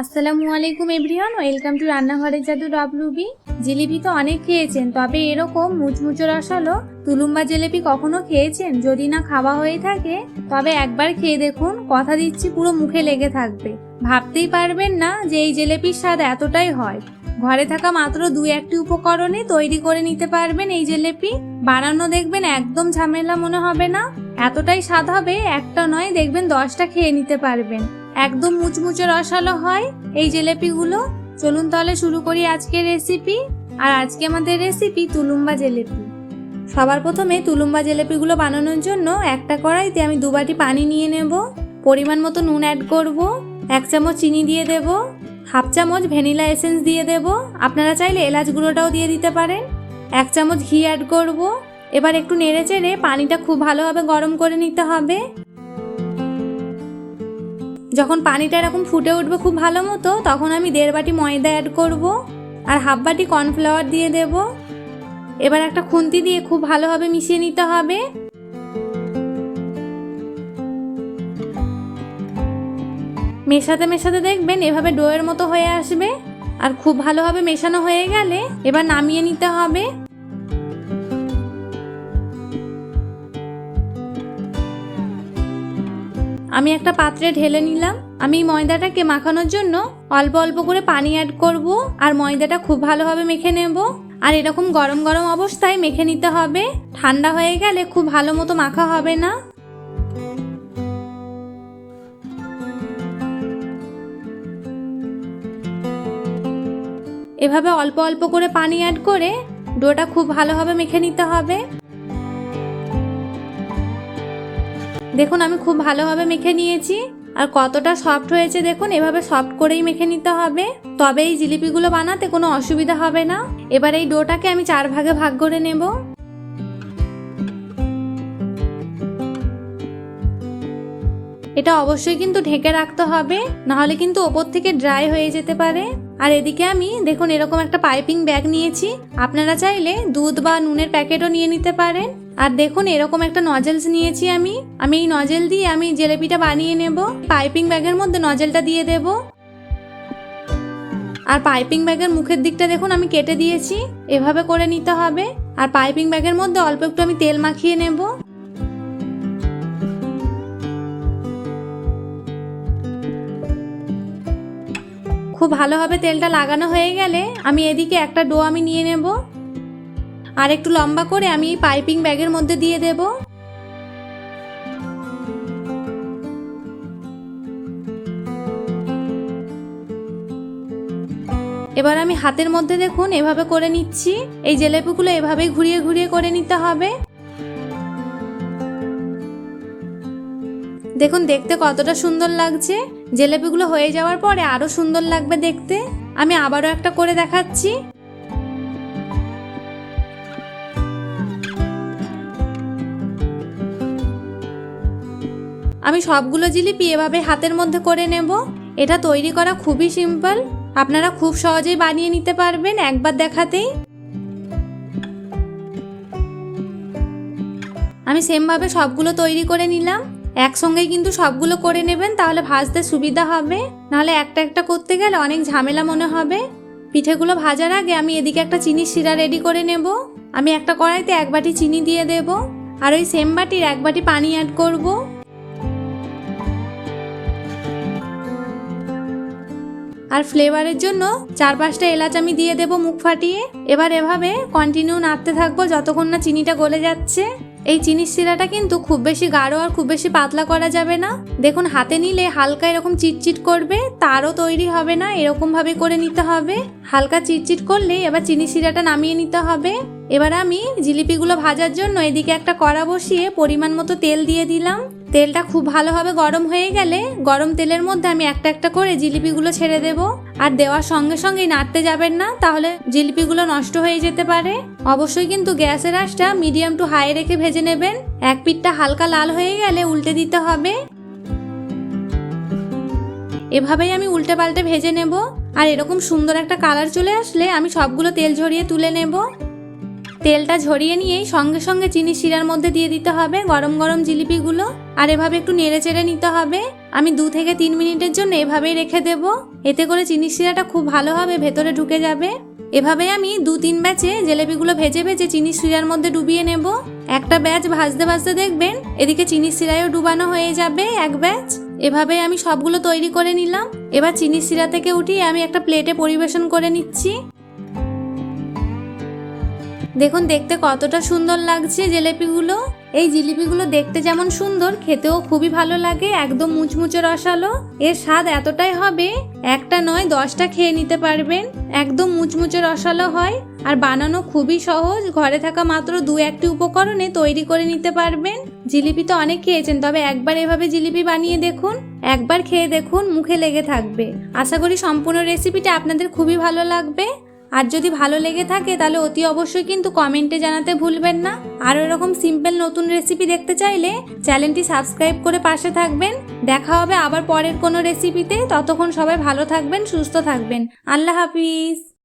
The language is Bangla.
আসসালামু আলাইকুম এভরিওয়ান, ওয়েলকাম টু রান্নাঘরের জাদু ডব্লিউবি জিলিপি তো অনেক খেয়েছেন, তবে এরকম মুচমুচো রসালো তুলুম্বা জিলিপি কখনো খেয়েছেন? যদি না খাওয়া হয়ে থাকে, তবে একবার খেয়ে দেখুন, কথা দিচ্ছি পুরো মুখে লেগে থাকবে। ভাবতেই পারবেন না যে এই জিলিপির স্বাদ এতটাই হয়। ঘরে থাকা মাত্র দু একটি উপকরণে তৈরি করে নিতে পারবেন এই জিলিপি। বানানো দেখবেন একদম ঝামেলা মনে হবে না। এতটাই স্বাদ হবে, একটা নয়, দেখবেন দশটা খেয়ে নিতে পারবেন। একদম মুচমুচে রসালো হয় এই জিলেপিগুলো। চলুন তাহলে শুরু করি আজকের রেসিপি আর আজকে আমাদের রেসিপি তুলুম্বা জিলেপি। সবার প্রথমে তুলুম্বা জিলেপিগুলো বানানোর জন্য একটা কড়াইতে আমি দু বাটি পানি নিয়ে নেব। পরিমাণ মতো নুন অ্যাড করব, এক চামচ চিনি দিয়ে দেব, হাফ চামচ ভ্যানিলা এসেন্স দিয়ে দেব। আপনারা চাইলে এলাচ গুঁড়োটাও দিয়ে দিতে পারেন। এক চামচ ঘি অ্যাড করব। এবার একটু নেড়ে চেড়ে পানিটা খুব ভালোভাবে গরম করে নিতে হবে। যখন পানিটা এরকম ফুটে উঠবে খুব ভালো মতো, তখন আমি দেড় বাটি ময়দা অ্যাড করব আর হাফ বাটি কর্নফ্লাওয়ার দিয়ে দেব। এবার একটা খুন্তি দিয়ে খুব ভালোভাবে মিশিয়ে নিতে হবে। মেশাতে মেশাতে দেখবেন এভাবে ডোয়ের মতো হয়ে আসবে। আর খুব ভালোভাবে মেশানো হয়ে গেলে এবার নামিয়ে নিতে হবে। আমি একটা পাত্রে ঢেলে নিলাম। আমি ময়দাটাকে মাখানোর জন্য অল্প অল্প করে পানি অ্যাড করব আর ময়দাটা খুব ভালোভাবে মেখে নেব। আর এরকম গরম গরম অবস্থায় মেখে নিতে হবে। ঠান্ডা হয়ে গেলে খুব ভালো মতো মাখা হবে না। এভাবে অল্প অল্প করে পানি অ্যাড করে ডোটা খুব ভালোভাবে মেখে নিতে হবে। দেখুন, আমি খুব ভালোভাবে মেখে নিয়েছি। আর কতটা সফট হয়েছে দেখুন, এভাবে সফট করেই মেখে নিতে হবে। তবে এই জিলিপিগুলো বানাতে কোনো অসুবিধা হবে না। এবার এই ডোটাকে আমি চার ভাগে ভাগ করে নেব। এটা অবশ্যই কিন্তু ঢেকে রাখতে হবে, নাহলে কিন্তু ওপর থেকে ড্রাই হয়ে যেতে পারে। আর এদিকে আমি, দেখুন, এরকম একটা পাইপিং ব্যাগ নিয়েছি। আপনারা চাইলে দুধ বা নুনের প্যাকেটও নিয়ে নিতে পারেন। আর দেখুন, এরকম একটা নজেলস নিয়েছি আমি। আমি এই নজেল দিয়ে আমি জিলেপিটা বানিয়ে নেব। পাইপিং ব্যাগের মধ্যে নজেলটা দিয়ে দেব। আর পাইপিং ব্যাগের মুখের দিকটা দেখুন, আমি কেটে দিয়েছি। এভাবে করে নিতে হবে। আর পাইপিং ব্যাগের মধ্যে অল্প একটু আমি তেল মাখিয়ে নেব। খুব ভালোভাবে তেলটা লাগানো হয়ে গেলে আমি এদিকে একটা ডো আমি নিয়ে নেব। আর একটু লম্বা করে আমি পাইপিং ব্যাগের মধ্যে দিয়ে দেব। এবার আমি হাতের মধ্যে দেখুন, এভাবে করে নিচ্ছি। এই জেলেপিগুলো এভাবেই ঘুরিয়ে ঘুরিয়ে করে নিতে হবে। দেখুন, দেখতে কতটা সুন্দর লাগছে। জেলেপিগুলো হয়ে যাওয়ার পরে আরও সুন্দর লাগবে দেখতে। আমি আবারও একটা করে দেখাচ্ছি। আমি সবগুলো জিলিপি এভাবে হাতের মধ্যে করে নেব। এটা তৈরি করা খুবই সিম্পল। আপনারা খুব সহজেই বানিয়ে নিতে পারবেন একবার দেখাতেই। আমি সেমভাবে সবগুলো তৈরি করে নিলাম। একসঙ্গেই কিন্তু সবগুলো করে নেবেন, তাহলে ভাজতে সুবিধা হবে। নাহলে একটা একটা করতে গেলে অনেক ঝামেলা মনে হবে। পিঠেগুলো ভাজার আগে আমি এদিকে একটা চিনির শিরা রেডি করে নেব। আমি একটা কড়াইতে এক বাটি চিনি দিয়ে দেব। আর ওই সেম বাটির এক বাটি পানি অ্যাড করব। আর ফ্লেভারের জন্য চার পাঁচটা এলাচ আমি দিয়ে দেব মুখ ফাটিয়ে। এবার এভাবে কন্টিনিউ নাড়তে থাকব যতক্ষণ না চিনিটা গলে যাচ্ছে। এই চিনির শিরাটা কিন্তু খুব বেশি গাঢ় আর খুব বেশি পাতলা করা যাবে না। দেখুন, হাতে নিলে হালকা এরকম চিটচিট করবে, তারও তৈরি হবে না এরকম ভাবে করে নিতে হবে। হালকা চিটচিট করলে এবার চিনি শিরাটা নামিয়ে নিতে হবে। এবার আমি জিলিপিগুলো ভাজার জন্য এদিকে একটা কড়া বসিয়ে পরিমাণ মতো তেল দিয়ে দিলাম। তেলটা খুব ভালোভাবে গরম হয়ে গেলে গরম তেলের মধ্যে আমি একটা একটা করে জিলিপিগুলো ছেড়ে দেব। আর দেওয়ার সঙ্গে সঙ্গেই নাড়তে যাবেন না, তাহলে জিলিপিগুলো নষ্ট হয়ে যেতে পারে। অবশ্যই কিন্তু গ্যাসের আঁচটা মিডিয়াম টু হাই রেখে ভেজে নেবেন। এক পিঠটা হালকা লাল হয়ে গেলে উল্টে দিতে হবে। এভাবেই আমি উল্টে পাল্টে ভেজে নেব। আর এরকম সুন্দর একটা কালার চলে আসলে আমি সবগুলো তেল ঝরিয়ে তুলে নেব। তেলটা ঝরিয়ে নিয়েই সঙ্গে সঙ্গে চিনি শিরার মধ্যে দিয়ে দিতে হবে গরম গরম জিলিপিগুলো। আর এভাবে একটু নেড়ে চেড়ে নিতে হবে। আমি দু থেকে তিন মিনিটের জন্য এভাবেই রেখে দেব। এতে করে চিনি শিরাটা খুব ভালোভাবে ভেতরে ঢুকে যাবে। এভাবে আমি দু তিন ব্যাচে জিলেপিগুলো ভেজে ভেজে চিনি শিরার মধ্যে ডুবিয়ে নেব। একটা ব্যাচ ভাজতে ভাজতে দেখবেন, এদিকে চিনি শিরায়ও ডুবানো হয়ে যাবে এক ব্যাচ। এভাবে আমি সবগুলো তৈরি করে নিলাম। এবার চিনি শিরা থেকে উঠিয়ে আমি একটা প্লেটে পরিবেশন করে নিচ্ছি। দেখুন, দেখতে কতটা সুন্দর লাগছে জিলিপিগুলো। এই জিলিপিগুলো দেখতে যেমন সুন্দর, খেতেও খুবই ভালো লাগে, একদম মুচমুচে রসালো। এর স্বাদ এতটাই হবে, একটা নয়, দশটা খেয়ে নিতে পারবেন। একদম মুচমুচে রসালো হয়, আর বানানো খুবই সহজ। ঘরে থাকা মাত্র দু একটি উপকরণে তৈরি করে নিতে পারবেন। জিলিপি তো অনেক খেয়েছেন, তবে একবার এভাবে জিলিপি বানিয়ে দেখুন, একবার খেয়ে দেখুন, মুখে লেগে থাকবে। আশা করি সম্পূর্ণ রেসিপিটা আপনাদের খুবই ভালো লাগবে। আর যদি ভালো লেগে থাকে, তাহলে অতি অবশ্যই কিন্তু কমেন্টে জানাতে ভুলবেন না। আর এরকম সিম্পল নতুন রেসিপি দেখতে চাইলে চ্যানেলটি সাবস্ক্রাইব করে পাশে থাকবেন। দেখা হবে আবার পরের কোনো রেসিপিতে ততক্ষণ সবাই ভালো থাকবেন, সুস্থ থাকবেন। আল্লাহ হাফিজ।